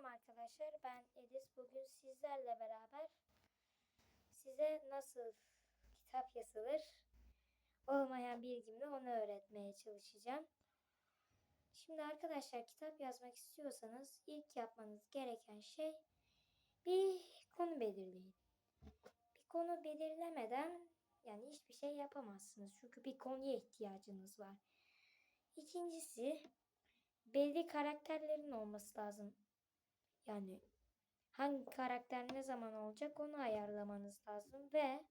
Selam arkadaşlar. Ben Edis. Bugün sizlerle beraber size nasıl kitap yazılır olmayan bilgimle onu öğretmeye çalışacağım. Şimdi arkadaşlar kitap yazmak istiyorsanız ilk yapmanız gereken şey bir konu belirleyin. Bir konu belirlemeden yani hiçbir şey yapamazsınız. Çünkü bir konuya ihtiyacınız var. İkincisi belli karakterlerin olması lazım. Yani hangi karakter ne zaman olacak onu ayarlamanız lazım ve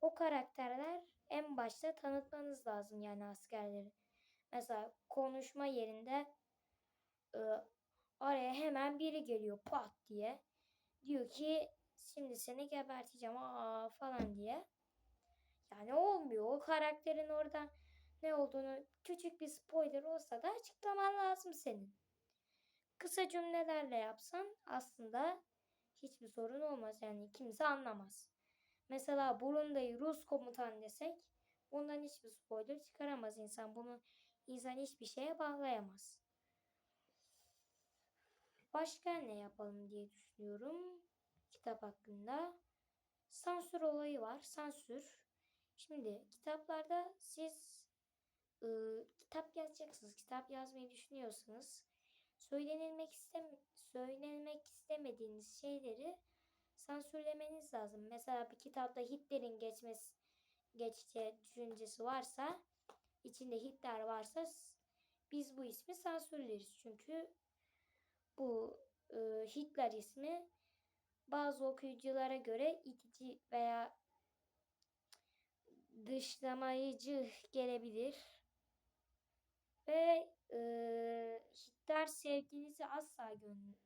o karakterler en başta tanıtmanız lazım yani askerleri. Mesela konuşma yerinde e, araya hemen biri geliyor pat diye. Diyor ki şimdi seni geberteceğim aa falan diye. Yani olmuyor. O karakterin orada ne olduğunu küçük bir spoiler olsa da açıklaman lazım senin. Kısa cümlelerle yapsan aslında hiçbir sorun olmaz. Yani kimse anlamaz. Mesela Burunda'yı Rus komutan desek bundan hiçbir spoiler çıkaramaz insan. Bunu insan hiçbir şeye bağlayamaz. Başka ne yapalım diye düşünüyorum kitap hakkında. Sansür olayı var. Sansür. Şimdi kitaplarda siz e, kitap yazacaksınız. Kitap yazmayı düşünüyorsanız söylenilmek istem söylenmek istemediğiniz şeyleri sansürlemeniz lazım. Mesela bir kitapta Hitler'in geçmesi geçeceği düşüncesi varsa içinde Hitler varsa biz bu ismi sansürleriz. Çünkü bu e, Hitler ismi bazı okuyuculara göre itici veya dışlamayıcı gelebilir. Ve Hitler sevginizi asla gönlün.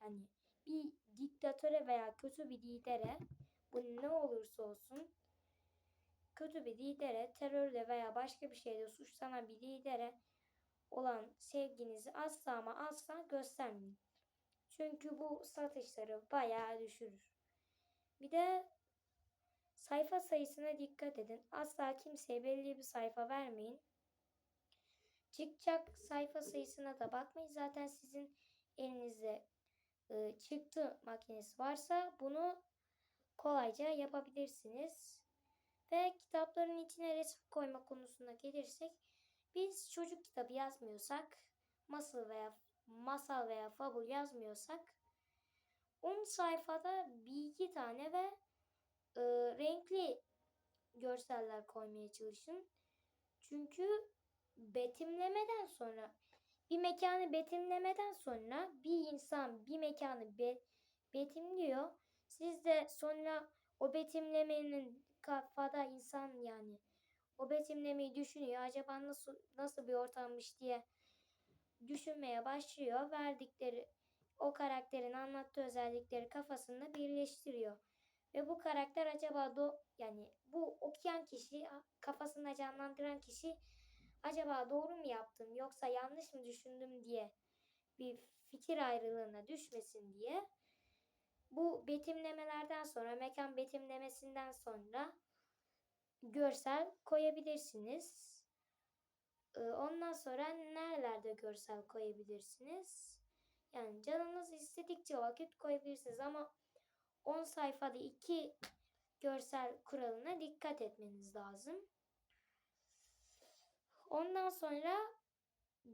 Yani bir diktatöre veya kötü bir lidere bu ne olursa olsun kötü bir lidere, terörle veya başka bir şeyle suçlanan bir lidere olan sevginizi asla ama asla göstermeyin. Çünkü bu satışları bayağı düşürür. Bir de sayfa sayısına dikkat edin. Asla kimseye belli bir sayfa vermeyin. Çıkacak sayfa sayısına da bakmayın. Zaten sizin elinizde e, çıktı makinesi varsa bunu kolayca yapabilirsiniz. Ve kitapların içine resim koyma konusuna gelirsek biz çocuk kitabı yazmıyorsak masal veya masal veya fabul yazmıyorsak 10 sayfada bir iki tane ve e, renkli görseller koymaya çalışın. Çünkü betimlemeden sonra bir mekanı betimlemeden sonra bir insan bir mekanı be, betimliyor. Siz de sonra o betimlemenin kafada insan yani o betimlemeyi düşünüyor. Acaba nasıl nasıl bir ortammış diye düşünmeye başlıyor. Verdikleri o karakterin anlattığı özellikleri kafasında birleştiriyor. Ve bu karakter acaba do yani bu okuyan kişi kafasında canlandıran kişi acaba doğru mu yaptım yoksa yanlış mı düşündüm diye bir fikir ayrılığına düşmesin diye bu betimlemelerden sonra mekan betimlemesinden sonra görsel koyabilirsiniz. Ondan sonra nerelerde görsel koyabilirsiniz? Yani canınız istedikçe vakit koyabilirsiniz ama 10 sayfada 2 görsel kuralına dikkat etmeniz lazım. Ondan sonra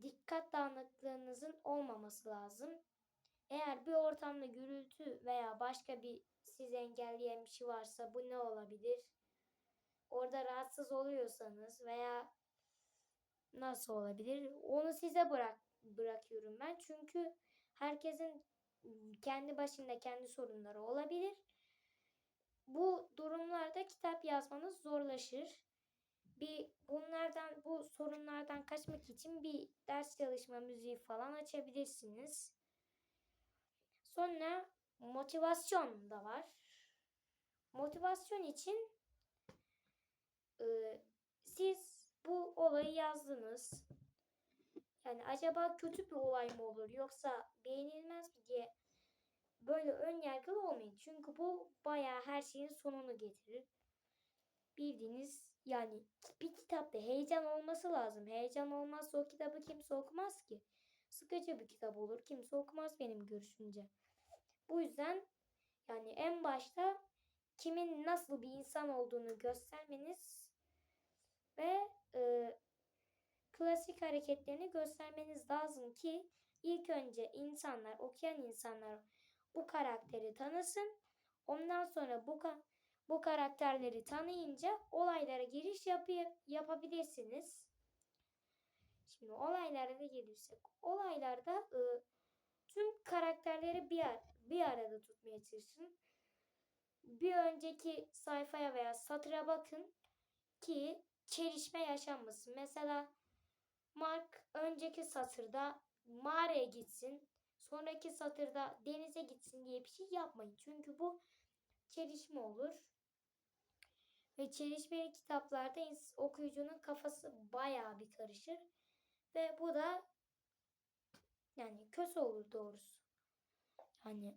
dikkat dağınıklığınızın olmaması lazım. Eğer bir ortamda gürültü veya başka bir sizi engelleyen bir şey varsa bu ne olabilir? Orada rahatsız oluyorsanız veya nasıl olabilir? Onu size bırak bırakıyorum ben. Çünkü herkesin kendi başında kendi sorunları olabilir. Bu durumlarda kitap yazmanız zorlaşır. Bir bunlardan bu sorunlardan kaçmak için bir ders çalışma müziği falan açabilirsiniz. Sonra motivasyon da var. Motivasyon için e, siz bu olayı yazdınız. Yani acaba kötü bir olay mı olur yoksa beğenilmez mi diye böyle ön yargılı olmayın. Çünkü bu bayağı her şeyin sonunu getirir. Bildiğiniz yani bir kitapta heyecan olması lazım. Heyecan olmazsa o kitabı kimse okumaz ki. sıkıcı bir kitap olur. Kimse okumaz benim görüşümce. Bu yüzden yani en başta kimin nasıl bir insan olduğunu göstermeniz ve e, klasik hareketlerini göstermeniz lazım ki ilk önce insanlar, okuyan insanlar bu karakteri tanısın. Ondan sonra bu ka- bu karakterleri tanıyınca olaylara giriş yapı- yapabilirsiniz. Şimdi olaylara da gelirsek. Olaylarda e, tüm karakterleri bir, ar- bir arada tutmaya çalışın. Bir önceki sayfaya veya satıra bakın ki çelişme yaşanmasın. Mesela Mark önceki satırda mağaraya gitsin. Sonraki satırda denize gitsin diye bir şey yapmayın. Çünkü bu çelişme olur. Ve çelişmeli kitaplarda okuyucunun kafası bayağı bir karışır. Ve bu da yani kötü olur doğrusu. Hani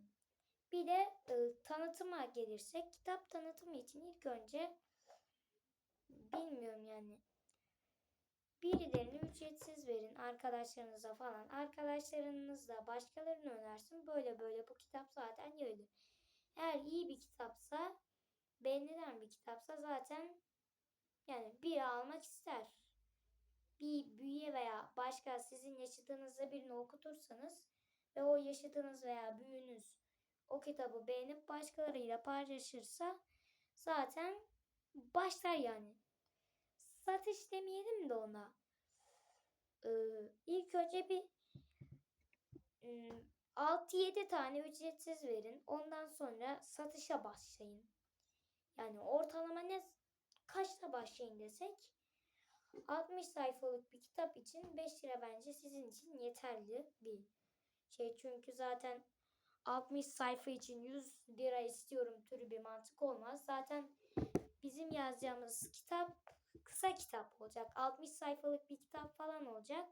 bir de e, tanıtıma gelirsek kitap tanıtımı için ilk önce bilmiyorum yani birilerini ücretsiz verin arkadaşlarınıza falan. Arkadaşlarınız da başkalarını önersin. Böyle böyle bu kitap zaten yayılır. Eğer iyi bir kitapsa beğenilen bir kitapsa zaten yani biri almak ister. Bir büyüye veya başka sizin yaşadığınızda birini okutursanız ve o yaşadığınız veya büyüğünüz o kitabı beğenip başkalarıyla paylaşırsa zaten başlar yani. Satış demeyelim de ona. Ee, ilk önce bir ım, 6-7 tane ücretsiz verin. Ondan sonra satışa başlayın. Yani ortalama ne kaçta başlayın desek 60 sayfalık bir kitap için 5 lira bence sizin için yeterli bir şey. Çünkü zaten 60 sayfa için 100 lira istiyorum türü bir mantık olmaz. Zaten bizim yazacağımız kitap kısa kitap olacak. 60 sayfalık bir kitap falan olacak.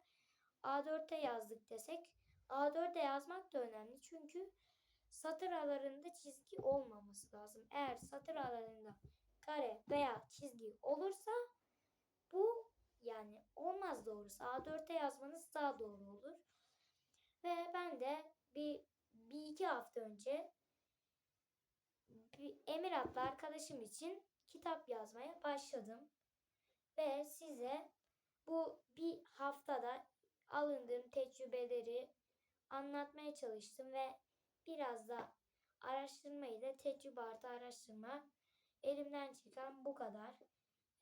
A4'te yazdık desek A4'te yazmak da önemli. Çünkü satır aralarında çizgi olmaması lazım. Eğer satır aralarında kare veya çizgi olursa bu yani olmaz doğrusu. A4'te yazmanız daha doğru olur. Ve ben de bir, bir iki hafta önce bir Emir adlı arkadaşım için kitap yazmaya başladım. Ve size bu bir haftada alındığım tecrübeleri anlatmaya çalıştım ve biraz da araştırmayı da tecrübe artı araştırma elimden çıkan bu kadar.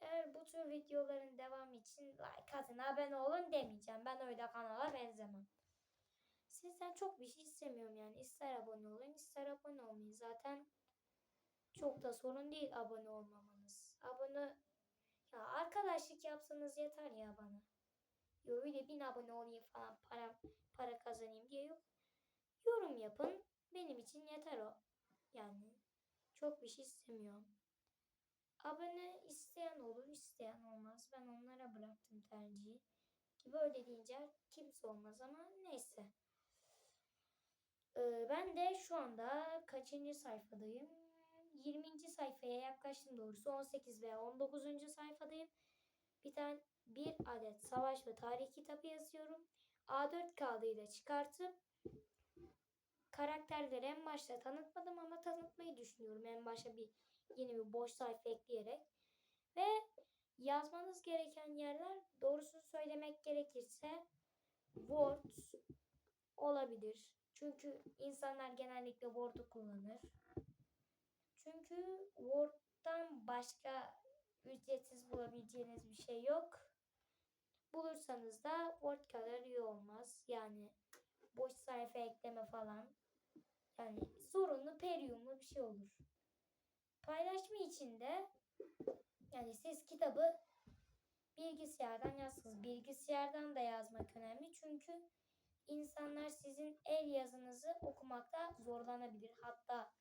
Eğer bu tür videoların devamı için like atın, abone olun demeyeceğim. Ben öyle kanala benzemem. Sizden çok bir şey istemiyorum yani. İster abone olun, ister abone olmayın. Zaten çok da sorun değil abone olmamanız. Abone ya arkadaşlık yapsanız yeter ya bana. Yo öyle bin abone olayım falan para para kazanayım diye yok. Yorum yapın. Benim için yeter o. Yani çok bir şey istemiyorum. Abone isteyen olur, isteyen olmaz. Ben onlara bıraktım tercihi. Ki böyle deyince kimse olmaz ama neyse. Ee, ben de şu anda kaçıncı sayfadayım? 20. sayfaya yaklaştım doğrusu. 18 veya 19. sayfadayım. Bir tane bir adet savaş ve tarih kitabı yazıyorum. A4 kağıdıyla çıkartıp karakterleri en başta tanıtmadım ama tanıtmayı düşünüyorum. En başta bir yeni bir boş sayfa ekleyerek. Ve yazmanız gereken yerler doğrusunu söylemek gerekirse Word olabilir. Çünkü insanlar genellikle Word'u kullanır. Çünkü Word'dan başka ücretsiz bulabileceğiniz bir şey yok. Bulursanız da Word kadar iyi olmaz. Yani boş sayfa ekleme falan. Yani sorunlu, periyumlu bir şey olur. Paylaşma için de yani siz kitabı bilgisayardan yazsınız. Bilgisayardan da yazmak önemli. Çünkü insanlar sizin el yazınızı okumakta zorlanabilir. Hatta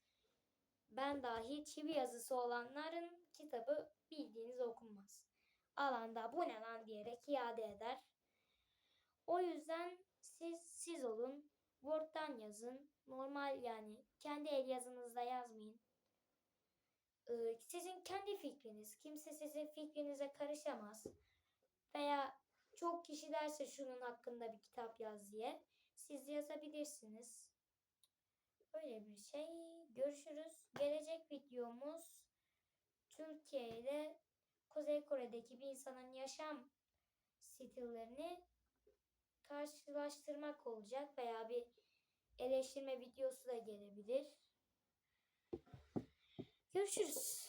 ben dahil çivi yazısı olanların kitabı bildiğiniz okunmaz. Alanda bu ne lan diyerek iade eder. O yüzden siz siz olun. Word'dan yazın. Normal yani kendi el yazınızda yazmayın. Ee, sizin kendi fikriniz. Kimse sizin fikrinize karışamaz. Veya çok kişi derse şunun hakkında bir kitap yaz diye. siz yazabilirsiniz. Böyle bir şey. Görüşürüz. Gelecek videomuz Türkiye ile Kuzey Kore'deki bir insanın yaşam stillerini karşılaştırmak olacak veya bir eleştirme videosu da gelebilir. Görüşürüz.